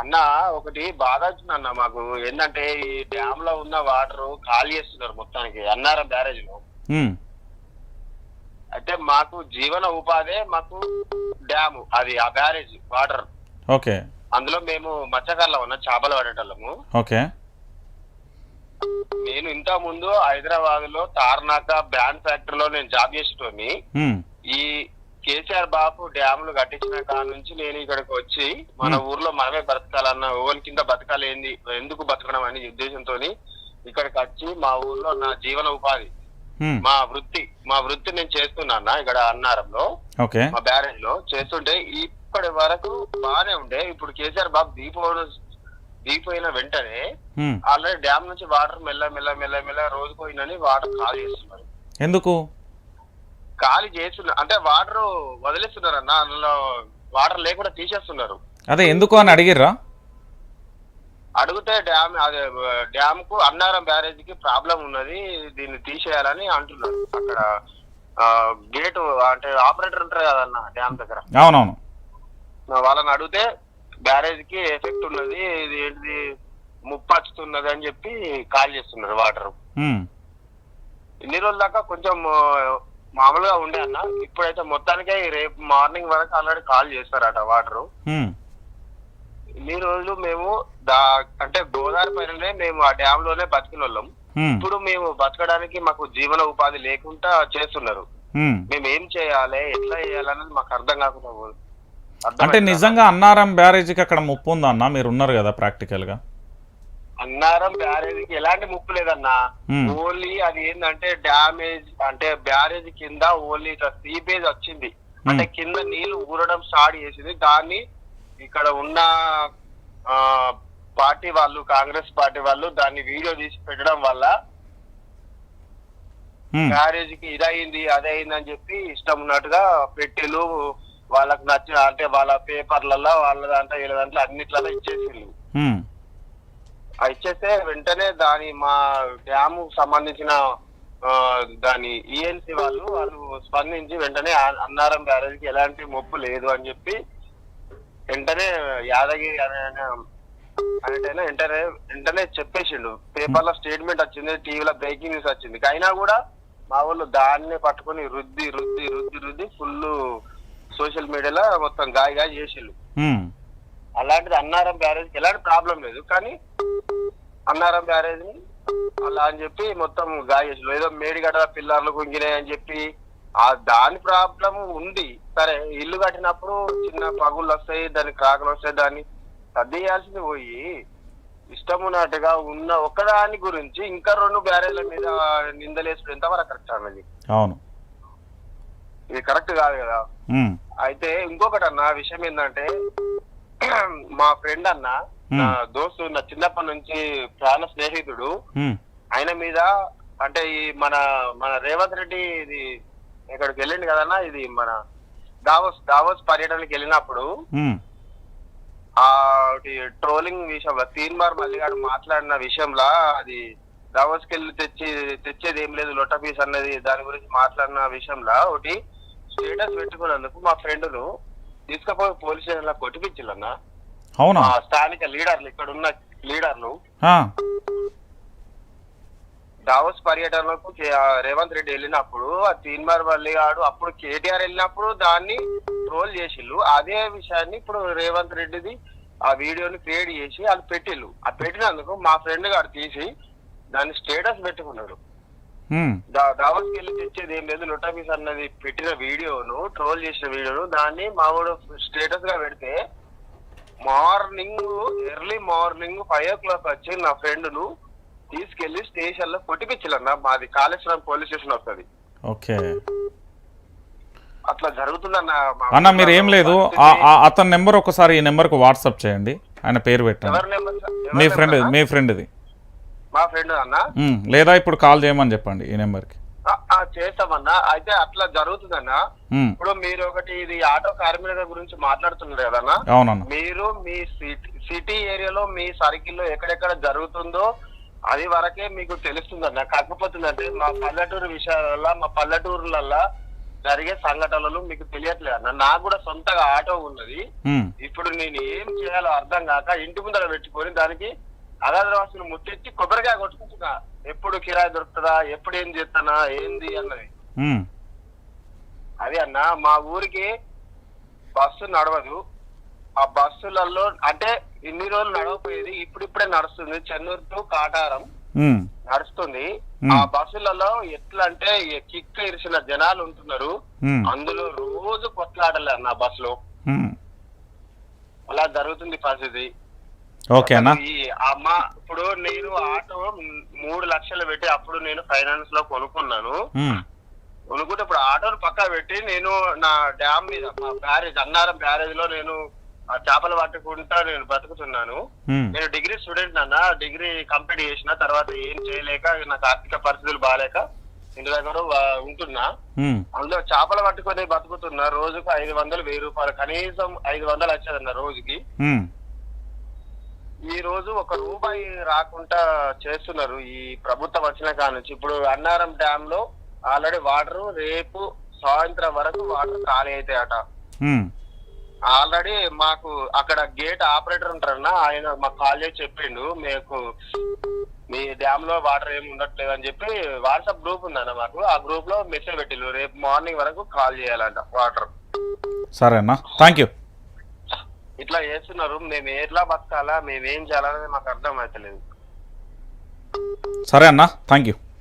అన్న ఒకటి బాధ వచ్చింది అన్న మాకు. ఏంటంటే ఈ డ్యామ్లో ఉన్న వాటర్ ఖాళీ చేస్తున్నారు మొత్తానికి అన్నారం బ్యారేజ్లో. ఉమ్, అయితే మాకు జీవన ఉపాధే మాకు డ్యామ్ అది ఆ బ్యారేజ్ వాటర్ ఓకే అందులో మేము మత్స్యకారులం ఉన్న చేపలు పడేటోళ్ళము. ఓకే నేను ఇంత ముందు హైదరాబాద్లో తార్నాక బ్యాండ్ ఫ్యాక్టరీలో నేను జాబ్ చేసేటోని ఉమ్, ఈ కేసీఆర్ బాబు డ్యాములు కట్టించిన కాడ నుంచి నేను ఇక్కడికి వచ్చి మన ఊర్లో మనమే బతకాలన్న ఓన్ కింద బతకాలేంది ఎందుకు బతకడం అనే ఉద్దేశంతో ఇక్కడికి వచ్చి మా ఊర్లో నా జీవన ఉపాధి మా వృత్తి మా వృత్తి నేను చేస్తున్నా ఇక్కడ అన్నారంలో మా బ్యారేజ్లో చేస్తుంటే ఇప్పటి వరకు బాగానే ఉండే. ఇప్పుడు కేసీఆర్ బాబు దీపోవడం దీపోయిన వెంటనే ఆల్రెడీ డ్యామ్ నుంచి వాటర్ మెల్ల మెల్ల మెల్ల మెల్ల రోజు పోయిందని వాటర్ ఖాళీ చేస్తున్నారు. ఎందుకు? ఖాళీ చేస్తున్నారు అంటే వాటర్ వదిలేస్తున్నారు అన్న అందులో వాటర్ లేకుండా తీసేస్తున్నారు. అదే ఎందుకు అని అడిగిర్రా? అడిగితే డ్యామ్ అదే డ్యామ్కు అన్నారం బ్యారేజ్కి ప్రాబ్లం ఉన్నది దీన్ని తీసేయాలని అంటున్నారు. అక్కడ గేట్ అంటే ఆపరేటర్ ఉంటారు కదన్న డ్యామ్ దగ్గర. అవునవును. వాళ్ళని అడిగితే బ్యారేజ్కి ఎఫెక్ట్ ఉన్నది ఇది ఏంటిది ముప్పచ్చుతున్నది అని చెప్పి కాల్ చేస్తున్నారు వాటర్. ఇన్ని రోజుల దాకా కొంచెం మామూలుగా ఉండే అన్న. ఇప్పుడైతే మొత్తానికే రేపు మార్నింగ్ వరకు ఆల్రెడీ కాల్ చేస్తారట వాటర్. ఇన్ని రోజులు మేము దా అంటే గోదావరి పైననే మేము ఆ డ్యామ్లోనే బతికిన వాళ్ళం ఇప్పుడు మేము బతకడానికి మాకు జీవన ఉపాధి లేకుండా చేస్తున్నారు. మేము ఏం చేయాలి ఎట్లా చేయాలనేది మాకు అర్థం కాకుండా అంటే? నిజంగా అన్నారం బ్యారేజీకి అక్కడ ముప్పు ఉందా అన్న? మీరు ఉన్నారు కదా ప్రాక్టికల్గా. అన్నారం బ్యారేజ్ ఎలాంటి ముప్పు లేదన్నా. ఓన్లీ అది ఏంటంటే డ్యామేజ్ అంటే బ్యారేజ్ కింద ఓన్లీ ఇట్లా సీపేజ్ వచ్చింది. అంటే కింద నీళ్ళు ఊరడం స్టార్ట్ చేసింది. దాన్ని ఇక్కడ ఉన్న ఆ, పార్టీ వాళ్ళు కాంగ్రెస్ పార్టీ వాళ్ళు దాన్ని వీడియో తీసి పెట్టడం వల్ల బ్యారేజ్కి ఇదయింది అదయింది అని చెప్పి ఇష్టం ఉన్నట్టుగా పెట్టెలు వాళ్ళకి నచ్చిన అంటే వాళ్ళ పేపర్లలో వాళ్ళ దాంట్లో వీళ్ళ దాంట్లో అన్నిట్లలో ఆ ఇచ్చేస్తే వెంటనే దాని మా డ్యామ్ సంబంధించిన దాని ఈఎన్సీ వాళ్ళు వాళ్ళు స్పందించి వెంటనే అన్నారం బ్యారేజ్కి ఎలాంటి మొప్పు లేదు అని చెప్పి వెంటనే యాదగిరి అనే అనేటైనా వెంటనే వెంటనే చెప్పేసిండు. పేపర్లో స్టేట్మెంట్ వచ్చింది టీవీలో బ్రేకింగ్ న్యూస్ వచ్చింది. అయినా కూడా మా వాళ్ళు దాన్నే పట్టుకొని రుద్ది రుద్ది రుద్ది రుద్ది ఫుల్ సోషల్ మీడియాలో మొత్తం గాయ గాయ చేసిండు. అలాంటిది అన్నారం బ్యారేజ్ ఎలాంటి ప్రాబ్లం లేదు. కానీ అన్నారం బ్యారేజ్ని అలా అని చెప్పి మొత్తం గాయేసులు ఏదో మేడిగడ్డ పిల్లర్లు కుంగినాయి అని చెప్పి ఆ దాని ప్రాబ్లం ఉంది. సరే ఇల్లు కట్టినప్పుడు చిన్న పగుళ్ళు వస్తాయి దాని క్రాకులు వస్తాయి దాన్ని సర్దేయాల్సింది పోయి ఇష్టం ఉన్నట్టుగా ఉన్న ఒకదాని గురించి ఇంకా రెండు బ్యారేజ్ల మీద నిందలేసుడు ఎంతవరకు కరెక్ట్ అన్నది? అవును. ఇది కరెక్ట్ కాదు కదా? అయితే ఇంకొకటి అన్న విషయం ఏంటంటే మా ఫ్రెండ్ అన్న నా దోస్తు నా చిన్నప్పటి నుంచి ప్రాణ స్నేహితుడు. ఆయన మీద అంటే ఈ మన మన రేవంత్ రెడ్డి ఇది ఇక్కడికి వెళ్ళింది కదన్నా ఇది మన దావోస్ దావోస్ పర్యటనకి వెళ్ళినప్పుడు ఆ ట్రోలింగ్ విషయంలో తీన్మార్ మల్లిగాడు మాట్లాడిన విషయంలో అది దావోస్కి వెళ్ళి తెచ్చి తెచ్చేది ఏం లేదు లొట్ట పీస్ అన్నది దాని గురించి మాట్లాడిన విషయంలో ఒకటి స్టేటస్ పెట్టుకున్నందుకు మా ఫ్రెండ్ను తీసుకుపోయి పోలీస్ స్టేషన్లో కొట్టిపించాలన్న అవునా? ఆ స్థానిక లీడర్లు ఇక్కడ ఉన్న లీడర్లు ఆ, దావోస్ పర్యటనకు కే- ఆ రేవంత్ రెడ్డి వెళ్ళినప్పుడు ఆ తీన్మార్ మల్లిగాడు అప్పుడు కేటీఆర్ వెళ్ళినప్పుడు దాన్ని ట్రోల్ చేసిళ్ళు. అదే విషయాన్ని ఇప్పుడు రేవంత్ రెడ్డిది ఆ వీడియోని క్రియేట్ చేసి అది పెట్టిళ్ళు. ఆ పెట్టినందుకు మా ఫ్రెండ్ గారు తీసి దాన్ని స్టేటస్ పెట్టుకున్నాడు. ఉమ్, దా- దావత్కి వెళ్ళి తెచ్చేది ఏం లేదు. లొటాఫీస్ అన్నది పెట్టిన వీడియోను ట్రోల్ చేసిన వీడియోను దాన్ని మామూలు స్టేటస్గా పెడితే morning early morning five o'clock వచ్చి నా ఫ్రెండ్ను తీసుకెళ్ళి స్టేషన్లో కొట్టిపించాలన్న మాది కాళేశ్వరం పోలీస్ స్టేషన్ వస్తుంది. ఓకే. అట్లా జరుగుతుందన్న మా అన్న మీరు ఏం లేదు. అతని నెంబర్ ఒకసారి ఈ నెంబర్కి వాట్సాప్ చేయండి. ఆయన పేరు పెట్టండి. నెంబర్? మీ నెంబర్ ఫ్రెండ్? మీ ఫ్రెండ్ది. మా ఫ్రెండ్ అన్న? లేదా ఇప్పుడు కాల్ చేయమని చెప్పండి ఈ నెంబర్కి. ఆ, ఆ, చేస్తామన్నా. అయితే అట్లా జరుగుతుందన్న. ఇప్పుడు మీరు ఒకటి ఇది ఆటో కార్మికుల గురించి మాట్లాడుతున్నారు కదన్నా. అవునన్న. మీరు మీ సిటీ సిటీ ఏరియాలో మీ సర్కిల్లో ఎక్కడెక్కడ జరుగుతుందో అది వరకే మీకు తెలుస్తుందన్న. కాకపోతే ఏంటంటే మా పల్లెటూరు విషయాలలో మా పల్లెటూరులల్లో జరిగే సంఘటనలు మీకు తెలియట్లేదు అన్న. నాకు కూడా సొంతగా ఆటో ఉన్నది. ఇప్పుడు నేను ఏం చేయాలో అర్థం కాక ఇంటి ముందర పెట్టుకొని దానికి అగాధవాసులు ముట్టించి కొబ్బరికాయ కొట్టుకుంటున్నా. ఎప్పుడు కిరాయి దొరుకుతుందా ఎప్పుడు ఏం చేస్తానా ఏంది అన్నది. అది అన్న మా ఊరికి బస్సు నడవదు. ఆ బస్సులలో అంటే ఇన్ని రోజులు నడవపోయేది ఇప్పుడిప్పుడే నడుస్తుంది. చెన్నూరు టు కాటారం నడుస్తుంది. ఆ బస్సులలో ఎట్లా అంటే కిక్ ఇరిసిన జనాలు ఉంటున్నారు. అందులో రోజు కొట్లాడలే అన్న బస్సులో. అలా జరుగుతుంది పరిస్థితి. ఓకేనా ఈ అమ్మ ఇప్పుడు నేను ఆటో మూడు లక్షలు పెట్టి అప్పుడు నేను ఫైనాన్స్లో కొనుక్కున్నాను. కొనుక్కుంటే ఇప్పుడు ఆటోను పక్కా పెట్టి నేను నా డ్యామ్ మీద బ్యారేజ్ అన్నారం బ్యారేజ్లో నేను ఆ చేపలు పట్టుకుంటా నేను బతుకుతున్నాను నేను డిగ్రీ స్టూడెంట్ అన్న డిగ్రీ కంప్లీట్ చేసిన తర్వాత ఏం చేయలేక నాకు ఆర్థిక పరిస్థితులు బాగాలేక ఇంటి దగ్గర ఉంటున్నా. అందులో చేపలు పట్టుకొని బతుకుతున్నా. రోజుకు ఐదు వందలు వెయ్యి రూపాయలు. కనీసం ఐదు వందలు వచ్చేదన్న రోజుకి. ఈ రోజు ఒక రూపాయి రాకుండా చేస్తున్నారు. ఈ ప్రభుత్వం వచ్చిన కాడ నుంచి. ఇప్పుడు అన్నారం డ్యామ్లో ఆల్రెడీ వాటర్ రేపు సాయంత్రం వరకు వాటర్ ఖాళీ అవుతాయట ఆల్రెడీ మాకు అక్కడ గేట్ ఆపరేటర్ ఉంటారన్న ఆయన మాకు కాల్ చేసి చెప్పిండు మీకు మీ డ్యామ్లో వాటర్ ఏమి ఉండట్లేదు అని చెప్పి వాట్సాప్ గ్రూప్ ఉందన్న మాకు. ఆ గ్రూప్లో మెసేజ్ పెట్టిల్లు రేపు మార్నింగ్ వరకు కాల్ చేయాలంట వాటర్. సరేనా థ్యాంక్ యూ ఇట్లా చేస్తున్నారు మేము ఎట్లా బతకాలా మేము ఏం చేయాలనేది మాకు అర్థం అవుతలేదు సరే అన్నా. Thank you